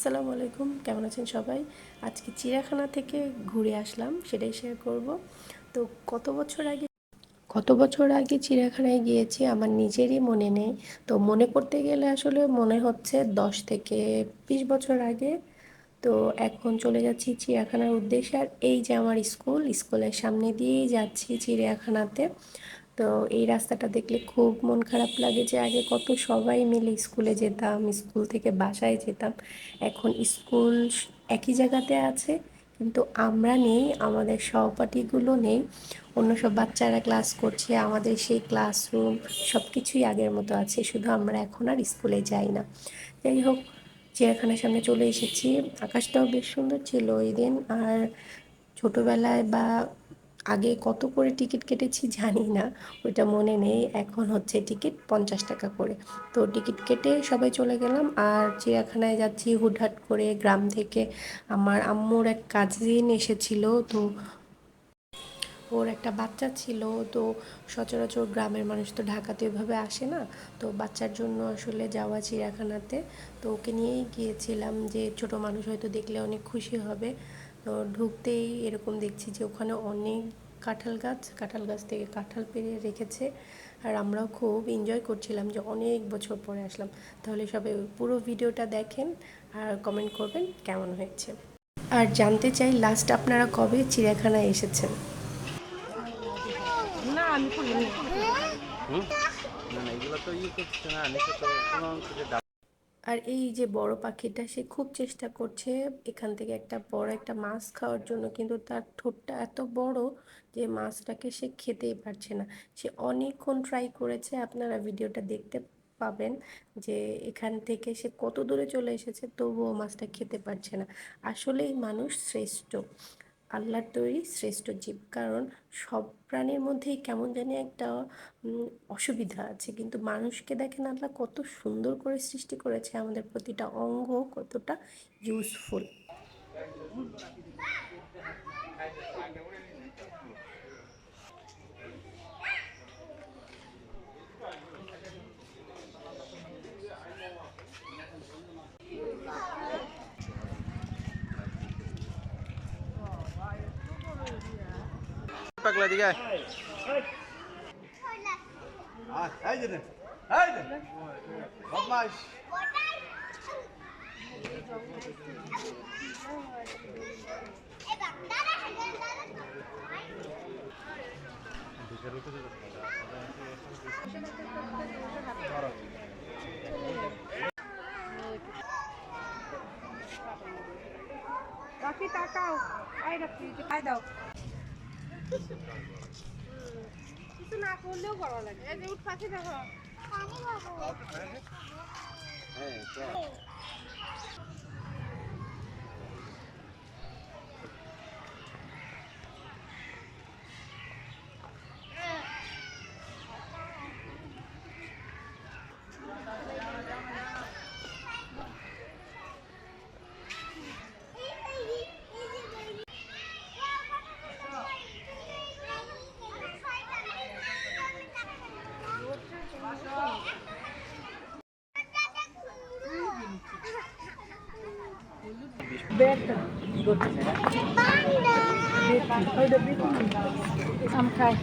আসসালামু আলাইকুম, কেমন আছেন সবাই? আজকে চিড়িয়াখানা থেকে ঘুরে আসলাম, সেটাই শেয়ার করব। তো কত বছর আগে, কত বছর আগে চিড়িয়াখানায় গিয়েছি আমার নিজেরই মনে নেই। তো মনে করতে গেলে আসলে মনে হচ্ছে দশ থেকে বিশ বছর আগে। তো এখন চলে যাচ্ছি চিড়িয়াখানার উদ্দেশ্যে। আর এই যে আমার স্কুল, স্কুলের সামনে দিয়েই যাচ্ছি চিড়িয়াখানাতে। তো এই রাস্তাটা দেখলে খুব মন খারাপ লাগে যে আগে কত সবাই মিলে স্কুলে যেতাম, স্কুল থেকে বাসায় যেতাম। এখন স্কুল একই জায়গাতে আছে, কিন্তু আমরা নেই, আমাদের সহপাঠীগুলো নেই। অন্য সব বাচ্চারা ক্লাস করছে, আমাদের সেই ক্লাসরুম সব কিছুই আগের মতো আছে, শুধু আমরা এখন আর স্কুলে যাই না। যাই হোক, চিড়িয়াখানার সামনে চলে এসেছি। আকাশটাও বেশ সুন্দর ছিল ওই দিন, আর ছোটোবেলায় বা আগে কত করে টিকিট কেটেছি জানি না, ওইটা মনে নেই, এখন হচ্ছে টিকিট পঞ্চাশ টাকা করে। তো টিকিট কেটে সবাই চলে গেলাম, আর চিড়িয়াখানায় যাচ্ছি হুটহাট করে গ্রাম থেকে। আমার আম্মুর এক কাজিন এসেছিল, তো ওর একটা বাচ্চা ছিল, তো সচরাচর গ্রামের মানুষ তো ঢাকাতে ওইভাবে আসে না। তো বাচ্চার জন্য আসলে যাওয়া চিড়িয়াখানাতে, তো ওকে নিয়েই গিয়েছিলাম যে ছোট মানুষ হয়তো দেখলে অনেক খুশি হবে। তো ঢুকতেই এরকম দেখছি যে ওখানে অনেক কাঁঠাল গাছ কাঁঠাল গাছ থেকে কাঁঠাল পেরে রেখেছে। আর আমরাও খুব এনজয় করছিলাম যে অনেক বছর পরে আসলাম। তাহলে সবাই পুরো ভিডিওটা দেখেন আর কমেন্ট করবেন কেমন হয়েছে। আর জানতে চাই লাস্ট আপনারা কবে চিড়িয়াখানায় এসেছেন? না আমি না না এগুলো তো ইয়ে করছে না আর এই যে বড় পাখিটা, সে খুব চেষ্টা করছে এখান থেকে একটা বড় একটা মাছ খাওয়ার জন্য, কিন্তু তার ঠোঁটটা এত বড় যে মাছটাকে সে খেতেই পারছে না। সে অনেকক্ষণ ট্রাই করেছে, আপনারা ভিডিওটা দেখতে পাবেন যে এখান থেকে সে কত দূরে চলে এসেছে, তবুও মাছটা খেতে পারছে না। আসলেই মানুষ শ্রেষ্ঠ। আল্লাহর তৈরি শ্রেষ্ঠ জীব। কারণ সব প্রাণীর মধ্যেই কেমন জানি একটা অসুবিধা আছে। কিন্তু মানুষকে দেখেন আল্লাহ কত সুন্দর করে সৃষ্টি করেছে। আমাদের প্রতিটা অঙ্গ কতটা ইউজফুল পাগলা দিকে আয়। রাখি তাকাও। আই রাখি খাই দাও। কিছু না করলেও ভালো লাগে। এই যে উঠ পাখি দেখো। হ্যাঁ, আম খাই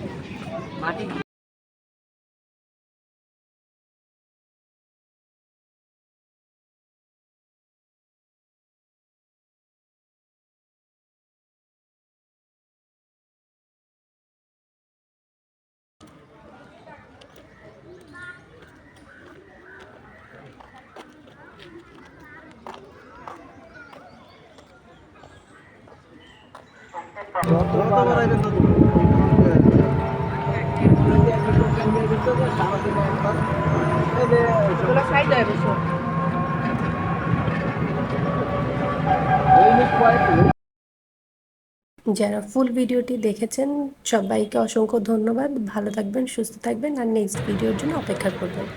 যারা ফুল ভিডিওটি দেখেছেন, সবাইকে অসংখ্য ধন্যবাদ। ভালো থাকবেন, সুস্থ থাকবেন, আর নেক্সট ভিডিওর জন্য অপেক্ষা করবেন।